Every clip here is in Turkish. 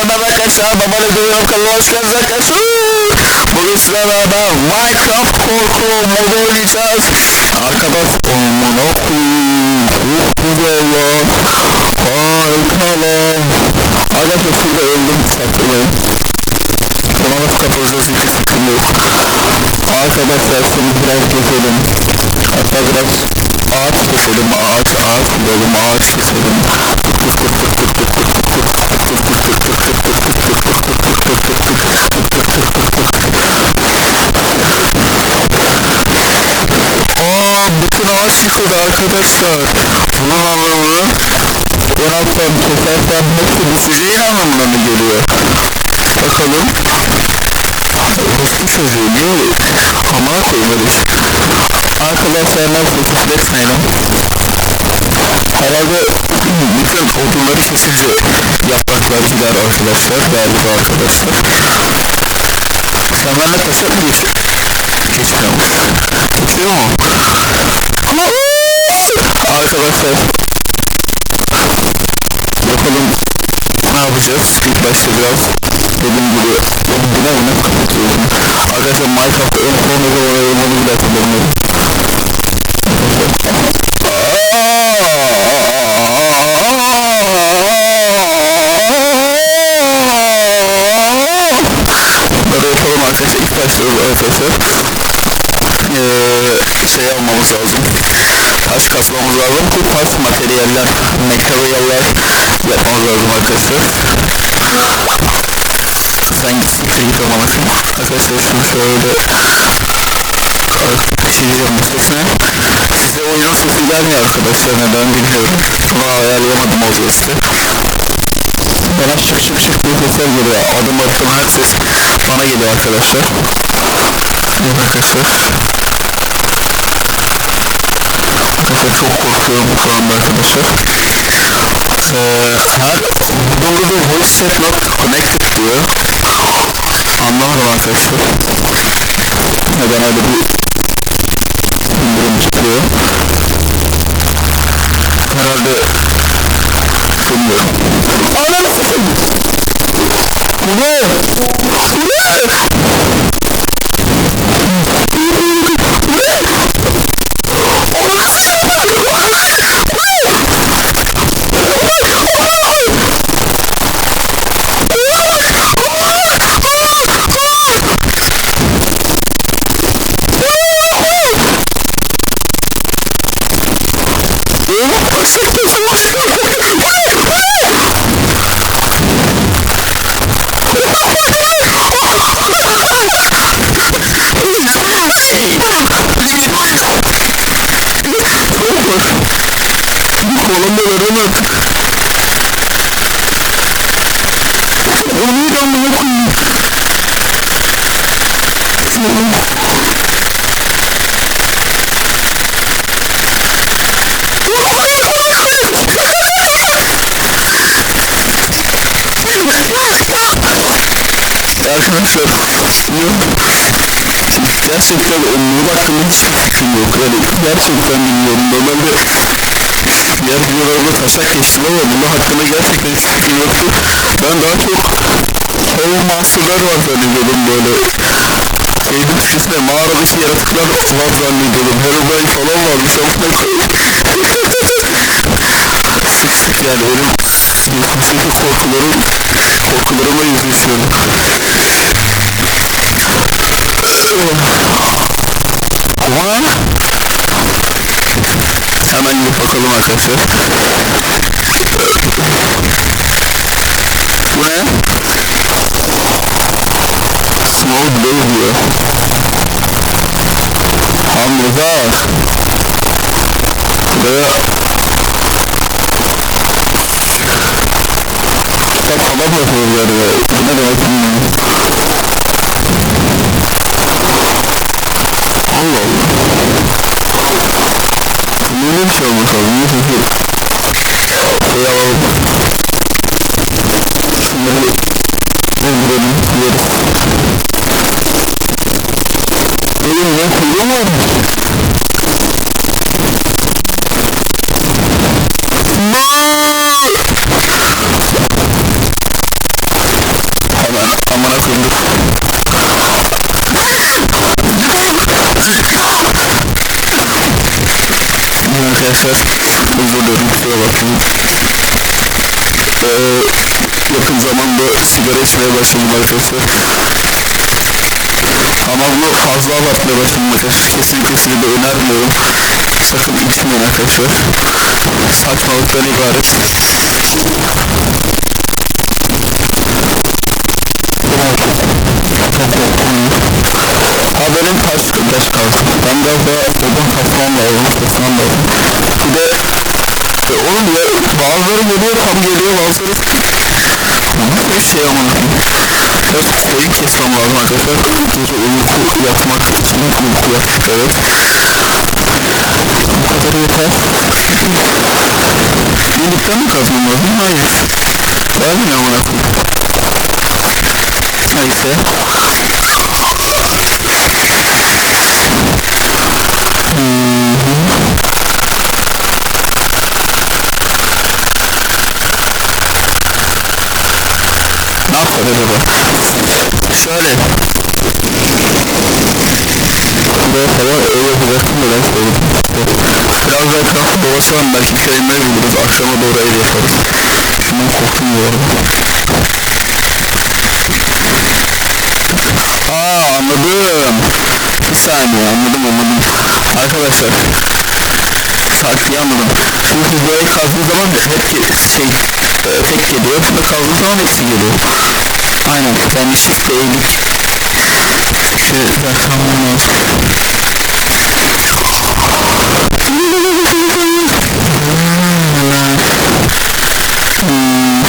arkadaşlar. Babana görüyorum geldiniz arkadaşlar. Bugün beraber Minecraft korku modu oynayacağız. Arkadaş okuyun. Çok güzel lan. Harika lan. Arkadaşlar şurada öldüm. Saklayın. Buna nasıl kapatacağız hiç fikrim yok. Arkadaşlar şimdi biraz keselim. Hatta biraz ağaç keselim. Ağaç ağaç bulalım. Ağaç keselim. Aa, bütün ağaç yıkıldı arkadaşlar. Bunun anlamı alttan kesersen hepsi düşeceğin anlamına mı geliyor? Bakalım. Orospu çocuğu niye hamara koymalıyız? Arkadaşlar nasıl kesmeyelim? Herhalde bütün odunları kesince yapraklar gider arkadaşlar, değerli arkadaşlar. Sen benimle taşak mı geçiyor? Geçmiyor mu? Geçiyor mu? Arkadaşlar Bakalım ne yapacağız? İlk başta biraz dediğim gibi buna buna kapatıyorum. Arkadaşlar Minecraft'ta son ne zaman oynadığımı bile hatırlamıyorum. Kasmamız lazım ki taş materyaller, materyaller yapmamız lazım arkadaşlar. Sen git siktir git olmalısın. Arkadaşlar şunu şöyle bu sesine. Size oyunun sesi gelmiyor arkadaşlar neden bilmiyorum. Bunu ayarlayamadım OBS'te. Bana şık şık şık diye sesler geliyor. Adım attım her ses bana geliyor arkadaşlar. Evet arkadaşlar. Arkadaşlar çok korkuyorum şu anda arkadaşlar. Ee, her Google voice chat not connected diyor. Anlamadım arkadaşlar. Neden öyle bir bildirim çıkıyor. Herhalde bilmiyorum. Anam sıkın! Bu ne? Bu ne? Kolondalarını Onu da mı koyayım? Arkadaşlar gerçekten onluğun hakkında hiçbir fikrim yok. Yani gerçekten bilmiyorum. Normalde diğer videolarda taşak geçtim ama bunun hakkında gerçekten hiçbir fikrim yoktu. Ben daha çok Hell Monster'lar var zannediyordum böyle. Şeyin Türkçesinde mağaradaki yaratıklar var zannediyordum. Herobrine falan varmış ama sık sık yani benim geçmişteki korkularım korkularıma yüzleşiyorum Ama hemen bir bakalım arkadaşlar. Bu ne? Small Blue diyor. Hamburger. Buraya Kitap falan mı yapıyoruz? Bu ne demek bilmiyorum. Allah Allah. Böyle bir şey olmuş abi. Ne sesi? Şey alalım. Şunları öldürelim. Yeriz. Oğlum ya kuyruğu mu varmış? Amına koyduk. Evet arkadaşlar özür dilerim kusura bakmayın. Ee, yakın zamanda sigara içmeye başladım arkadaşlar. Ama bunu fazla abartmaya başladım arkadaşlar. Kesinlikle size de önermiyorum. Sakın içmeyin arkadaşlar. Saçmalıktan ibaret. Ha benim kaç kaç kaldı. Ben biraz daha odan kasmam lazım, kasmam lazım. Bir de e, oğlum ya bazıları geliyor tam geliyor bazıları bir şey ama. Biraz koyun kesmem lazım arkadaşlar. Gece uyku yatmak için uyku yat evet Bu kadar yeter. Birlikten mi kazmam lazım? Hayır. Vermiyor amına koyayım? Neyse Şöyle. Buraya falan öyle yapacaktım da ben söyledim. Biraz daha etrafı dolaşalım belki köyüme buluruz. Akşama doğru ev yaparız. Şundan korktum bu arada. Aa anladım. Bir saniye anladım anladım. Arkadaşlar. Taktiği anladım. Şimdi siz böyle kazdığı zaman hep şey e, tek geliyor. Burada kazdığı zaman hepsi geliyor. Aynen shift eğilip rakamım lazım. Hmm.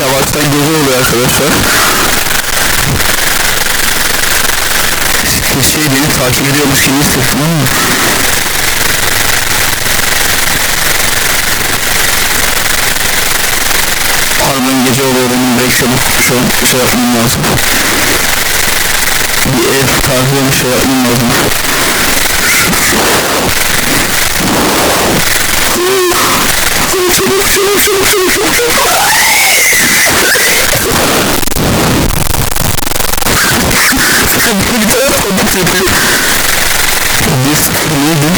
Yavaştan gece oluyor arkadaşlar. Şey beni takip ediyormuş gibi hissettim ama Pardon gece oluyor benim direkt çabuk an şey yapmam lazım Bir ev tarzı bir şey yapmam lazım Çabuk çabuk çabuk çabuk çabuk çabuk Bir tane kodum seti Bir sıfır neydi?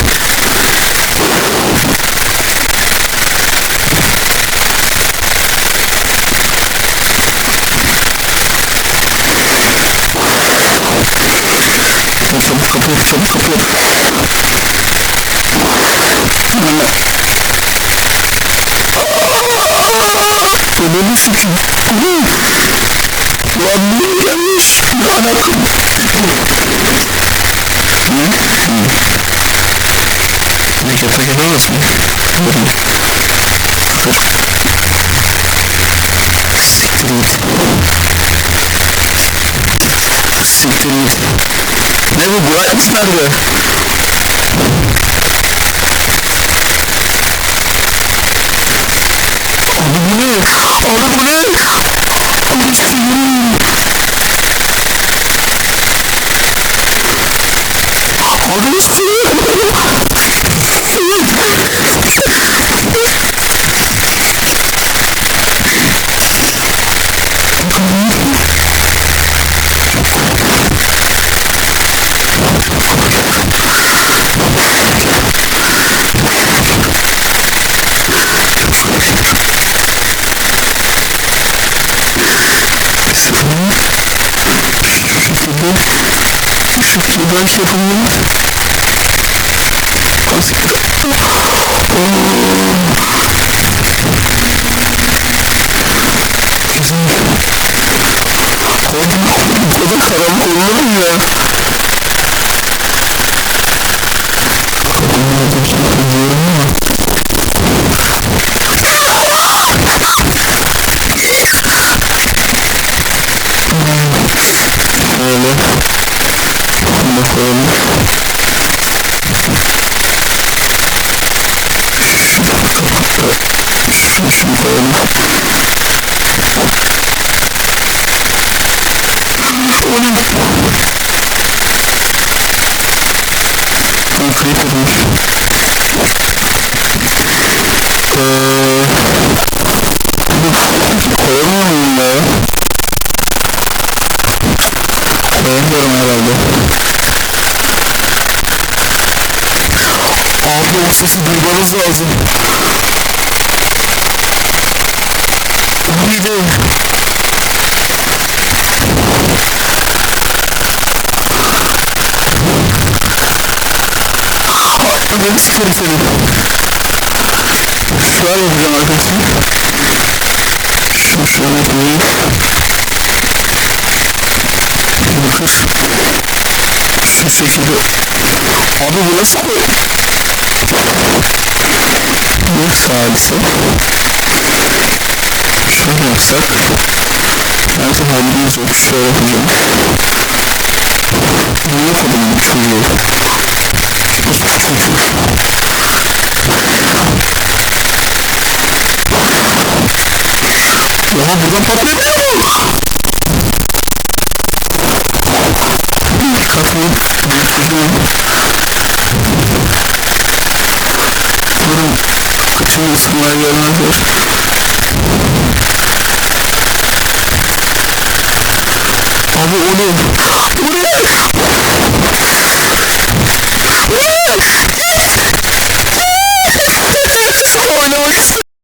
Çabuk kapıyı çabuk kapıyı Hemen Ananı sikeyim Lan bu gelmiş Ne alakam Ne? Ne yatak edemez mi? Siktir git Siktir Ne bu Brightness nerede? Abi bu ne? Abi bu ne? Abi sikeyim Abi sikeyim Şuradan şey yapalım. Bu Ee, şunu koyalım Onun Ben kayıp edilmiş Eee Koyamıyor muyum ya? Koyamıyorum herhalde Abi o sesi duymanız lazım Ben sikerim seni. Şöyle yapacağım arkadaşlar. Şunu şöyle koyayım. Şunu kır. Şu şekilde. Abi bu nasıl? Bir salise. Şöyle yapsak. Her halimiz yok. Şöyle yapacağım. Ne yapalım çocuğu? Oha buradan patlayabiliyor mu? Katlayıp büyük kızım Durun Şimdi İsmail